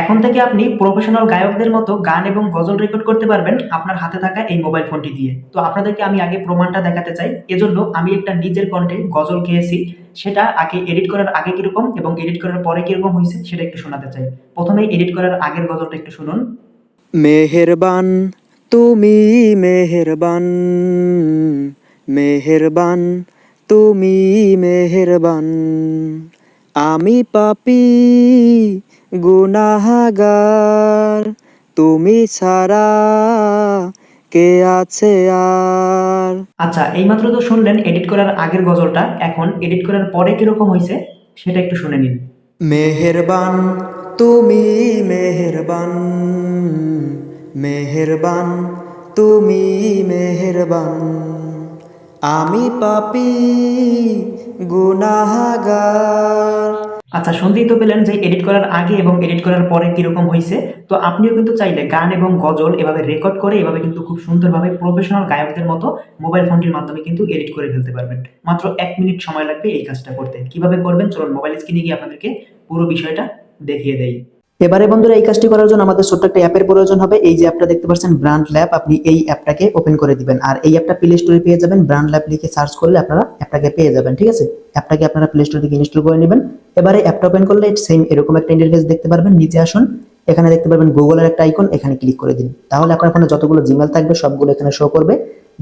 এখন থেকে আপনি প্রফেশনাল গায়কদের মতো গান এবং গজল রেকর্ড করতে পারবেন আপনার হাতে থাকা এই মোবাইল ফোনটি দিয়ে। তো আপনাদেরকে আমি আগে প্রমাণটা দেখাতে চাই। এজন্য আমি একটা নিজের কণ্ঠে গজল খেয়েছি, সেটা আগে এডিট করার আগে কীরকম এবং এডিট করার পরে কীরকম হয়েছে সেটা একটু শোনাতে চাই। প্রথমে এডিট করার আগের গজলটা একটু শুনুন। মেহেরবান, তুমি মেহেরবান মেহেরবান, তুমি মেহেরবান, আমি পাপি গুনাহাগার তুমি ছাড়া কে আছে আর? আচ্ছা এইমাত্র তো শুনলেন এডিট করার আগের গজলটা এখন এডিট করার পরে কীরকম হয়েছে সেটা একটু শুনে নিন। মেহেরবান তুমি মেহেরবান মেহেরবান তুমি মেহেরবান। আমি পাপি গুনাহাগার আচ্ছা শুনতেই তো পেলেন যে এডিট করার আগে এবং এডিট করার পরে কীরকম হয়েছে তো আপনিও কিন্তু চাইলে গান এবং গজল এভাবে রেকর্ড করে, এভাবে কিন্তু খুব সুন্দরভাবে প্রফেশনাল গায়কদের মতো মোবাইল ফোনটির মাধ্যমে কিন্তু এডিট করে ফেলতে পারবেন। মাত্র এক মিনিট সময় লাগবে এই কাজটা করতে। কীভাবে করবেন? চলুন মোবাইল স্ক্রিনে গিয়ে আপনাদেরকে পুরো বিষয়টা দেখিয়ে দেই। এবারে বন্ধুরা, এই কাজটি করার জন্য আমাদের ছোট্ট একটা অ্যাপের প্রয়োজন হবে। এই যে অ্যাপটা দেখতে পাচ্ছেন ব্র্যান্ড ল্যাব আপনি এই অ্যাপটাকে ওপেন করে দিবেন। আর এই অ্যাপটা প্লে স্টোরে পেয়ে যাবেন। ব্র্যান্ড ল্যাব লিখে সার্চ করলে আপনারা অ্যাপটাকে পেয়ে যাবেন, ঠিক আছে? অ্যাপটাকে আপনারা প্লে স্টোর থেকে ইনস্টল করে নেবেন। এবারে অ্যাপটা ওপেন করলে সেম এরকম একটা ইন্টারফেস দেখতে পারবেন। নিচে আসুন, এখানে দেখতে পারবেন গুগলের একটা আইকন এখানে ক্লিক করে দিন। তাহলে আপনার ফোনে যতগুলো জিমেল থাকবে, সবগুলো এখানে শো করবে।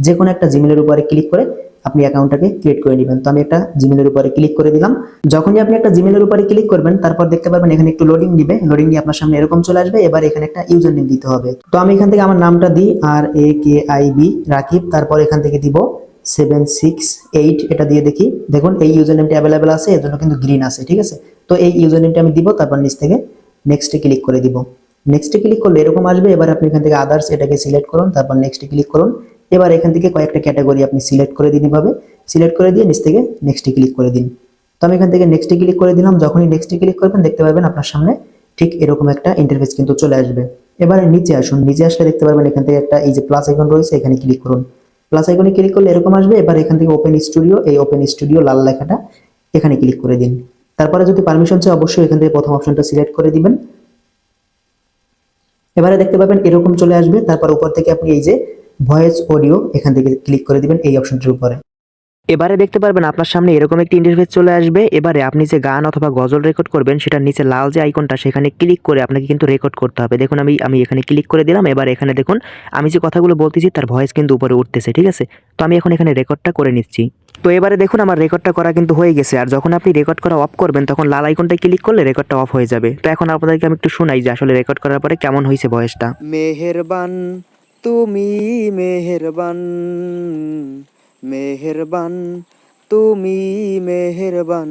যে কোনো একটা জিমেলের উপরে ক্লিক করে আপনি অ্যাকাউন্টটাকে ক্রিয়েট করে নেবেন। তো আমি একটা জিমেলের উপরে ক্লিক করে দিলাম। যখনই আপনি একটা জিমেলের উপরে ক্লিক করবেন, তারপর দেখতে পারবেন এখানে একটু লোডিং দিবে। লোডিং দিয়ে আপনার সামনে এরকম চলে আসবে। এবার এখানে একটা ইউজার নেম দিতে হবে। তো আমি এখান থেকে আমার নামটা দিই আর A K I B Rakib. তারপর এখান থেকে দিব সেভেন সিক্স এইট এটা দিয়ে দেখি। দেখুন, এই ইউজার নেমটা অ্যাভেলেবেল আছে, এর জন্য কিন্তু গ্রিন আছে, ঠিক আছে? তো এই ইউজার নেমটা আমি দিব, তারপর নিচ থেকে নেক্সটে ক্লিক করে দিব। নেক্সটে ক্লিক করলে এরকম আসবে। এবার আপনি এখান থেকে আদার্স এটাকে সিলেক্ট করুন, তারপর নেক্সটে ক্লিক করুন। এবার এখান থেকে কয়েকটা ক্যাটাগরি আপনি সিলেক্ট করে দিন এভাবে। সিলেক্ট করে দিয়ে নিচ থেকে নেক্সটে ক্লিক করে দিন। তো আমি এখান থেকে নেক্সটে ক্লিক করে দিলাম, যখনই নেক্সটে ক্লিক করবেন দেখতে পাবেন আপনার সামনে ঠিক এরকম একটা ইন্টারফেস কিন্তু চলে আসবে। এবারে নিচে আসুন, নিচে আসলে দেখতে পারবেন এখান থেকে একটা এই যে প্লাস আইকন রয়েছে, এখানে ক্লিক করুন। প্লাস আইকনে ক্লিক করলে এরকম আসবে, এবার এখান থেকে ওপেন স্টুডিও এই ওপেন স্টুডিও লাল লেখাটা এখানে ক্লিক করে দিন। তারপরে যদি পারমিশন চাই অবশ্যই এখান থেকে প্রথম অপশনটা সিলেক্ট করে দিবেন। এবারে দেখতে পাবেন এরকম চলে আসবে, তারপর উপর থেকে আপনি এই যে ভয়েস অডিও এখান থেকে ক্লিক করে দিবেন এই অপশনটির উপরে। এবারে দেখতে পারবেন আপনার সামনে এরকম একটি ইন্টারফেস চলে আসবে। এবারে আপনি যে গান অথবা গজল রেকর্ড করবেন সেটার নিচে লাল যে আইকনটা সেখানে ক্লিক করে আপনাকে কিন্তু রেকর্ড করতে হবে। দেখুন আমি আমি এখানে ক্লিক করে দিলাম। এবার এখানে দেখুন আমি যে কথাগুলো বলতেছি তার ভয়েস কিন্তু উপরে উঠতেছে ঠিক আছে? তো আমি এখন এখানে রেকর্ডটা করে নিচ্ছি। তো এবারে দেখুন আমার রেকর্ডটা করা কিন্তু হয়ে গেছে। আর যখন আপনি রেকর্ড করা অফ করবেন তখন লাল আইকনটা ক্লিক করলে রেকর্ডটা অফ হয়ে যাবে। তো এখন আপনাদেরকে আমি একটু শোনাই যে আসলে রেকর্ড করার পরে কেমন হয়েছে ভয়েসটা মেহেরবান তুমি মেহেরবান মেহেরবান তুমি মেহেরবান।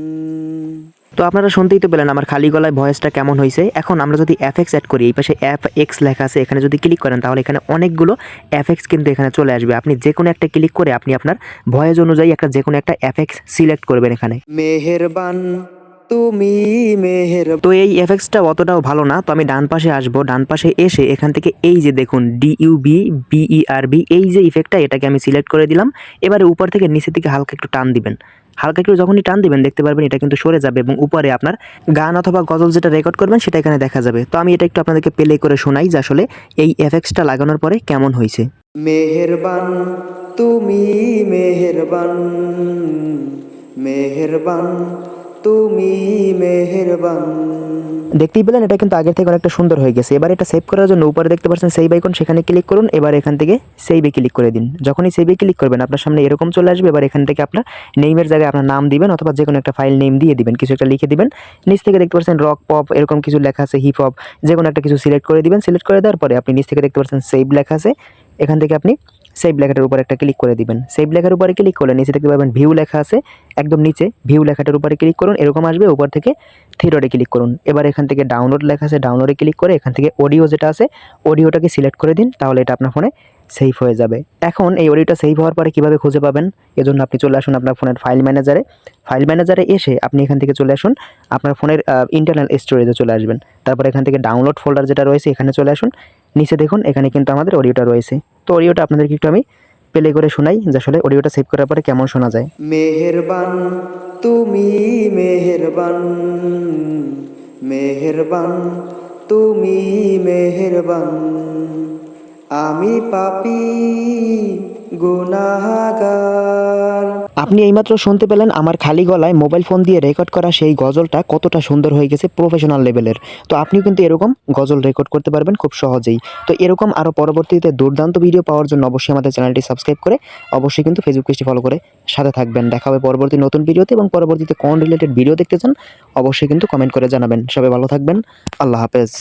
তো আপনারা শুনতেই তো পেলেন আমার খালি গলায় ভয়েসটা কেমন হয়েছে। এখন আমরা যদি এফএক্স অ্যাড করি এই পাশে এফ এক্স লেখা আছে এখানে যদি ক্লিক করেন তাহলে এখানে অনেকগুলো এফএক্স কিন্তু এখানে চলে আসবে। আপনি যে কোনো একটা ক্লিক করে আপনি আপনার ভয়েস অনুযায়ী একটা যে কোনো একটা এফএক্স সিলেক্ট করবেন এখানে। মেহেরবান তুমি মেহের তো এই এফএক্সটা অতটাও ভালো না, তো আমি ডান পাশে আসব। ডান পাশে এসে এখান থেকে এই যে দেখুন ডিইউবি বিইআরবি এই যে ইফেক্টটা এটাকে আমি সিলেক্ট করে দিলাম। এবারে উপর থেকে নিচের দিকে হালকা একটু টান দিবেন। হালকা একটু যখনই টান দিবেন, দেখতে পারবেন এটা কিন্তু সরে যাবে এবং উপরে আপনার গান অথবা গজল যেটা রেকর্ড করবেন, সেটা এখানে দেখা যাবে। তো আমি এটা একটু আপনাদেরকে প্লে করে শোনাই যে আসলে এই এফএক্সটা লাগানোর পরে কেমন হয়েছে। মেহেরবান, তুমি মেহেরবান মেহেরবান তুমি মেহেরবান। দেখতেই পেলেন, এটা কিন্তু আগের থেকে অনেকটা সুন্দর হয়ে গেছে। এবার এটা সেভ করার জন্য উপরে দেখতে পাচ্ছেন সেই বাইকন সেখানে ক্লিক করুন, এবার এখান থেকে সেভে ক্লিক করে দিন। যখনই সেভে ক্লিক করবেন, আপনার সামনে এরকম চলে আসবে, এবার এখান থেকে আপনার নেইমের জায়গায় আপনার নাম দিবেন, অথবা যে কোনো একটা ফাইল নেম দিয়ে দিবেন, কিছু একটা লিখে দিবেন। নিচ থেকে দেখতে পাচ্ছেন রক পপ এরকম কিছু লেখা আছে হিপ হপ যে কোনো একটা কিছু সিলেক্ট করে দিবেন। সিলেক্ট করে দেওয়ার পরে আপনি নিচ থেকে দেখতে পাচ্ছেন সেভ লেখা আছে। এখান থেকে আপনি সেভ লেখাটার উপর একটা ক্লিক করে দিবেন। সেভ লেখার উপরে ক্লিক করলে নিচে দেখতে পাবেন ভিউ লেখা আছে, একদম নিচে ভিউ লেখাটার উপরে ক্লিক করুন, এরকম আসবে, উপর থেকে থিরোডে ক্লিক করুন। এবার এখান থেকে ডাউনলোড লেখা আছে ডাউনলোডে ক্লিক করে এখান থেকে অডিও যেটা আছে অডিওটাকে সিলেক্ট করে দিন, তাহলে এটা আপনার ফোনে সেভ হয়ে যাবে। এখন এই অডিওটা সেভ হওয়ার পরে কীভাবে খুঁজে পাবেন? এজন্য আপনি চলে আসুন আপনার ফোনের ফাইল ম্যানেজারে ফাইল ম্যানেজারে এসে আপনি এখান থেকে চলে আসুন, আপনার ফোনের ইন্টারনাল স্টোরেজে চলে আসবেন। তারপর এখান থেকে ডাউনলোড ফোল্ডার যেটা রয়েছে, এখানে চলে আসুন। নিচে দেখুন, এখানে কিন্তু আমাদের অডিওটা রয়েছে। তো অডিওটা আপনাদেরকে একটু আমি প্লে করে শোনাই, যে আসলে অডিওটা সেভ করার পরে কেমন শোনা যায়। মেহেরবান, তুমি মেহেরবান মেহেরবান, তুমি মেহেরবান। আমি পাপি আপনি এইমাত্র শুনতে পেলেন আমার খালি গলায় মোবাইল ফোন দিয়ে রেকর্ড করা সেই গজলটা কতটা সুন্দর হয়ে গেছে প্রফেশনাল লেভেলের তো আপনিও কিন্তু এরকম গজল রেকর্ড করতে পারবেন খুব সহজেই। তো এরকম আরও পরবর্তীতে দুর্দান্ত ভিডিও পাওয়ার জন্য অবশ্যই আমাদের চ্যানেলটি সাবস্ক্রাইব করে অবশ্যই কিন্তু ফেসবুক পেজটি ফলো করে সাথে থাকবেন। দেখা হবে পরবর্তী নতুন ভিডিওতে এবং পরবর্তীতে কোন রিলেটেড ভিডিও দেখতে চান অবশ্যই কিন্তু কমেন্ট করে জানাবেন। সবাই ভালো থাকবেন। আল্লাহ হাফেজ।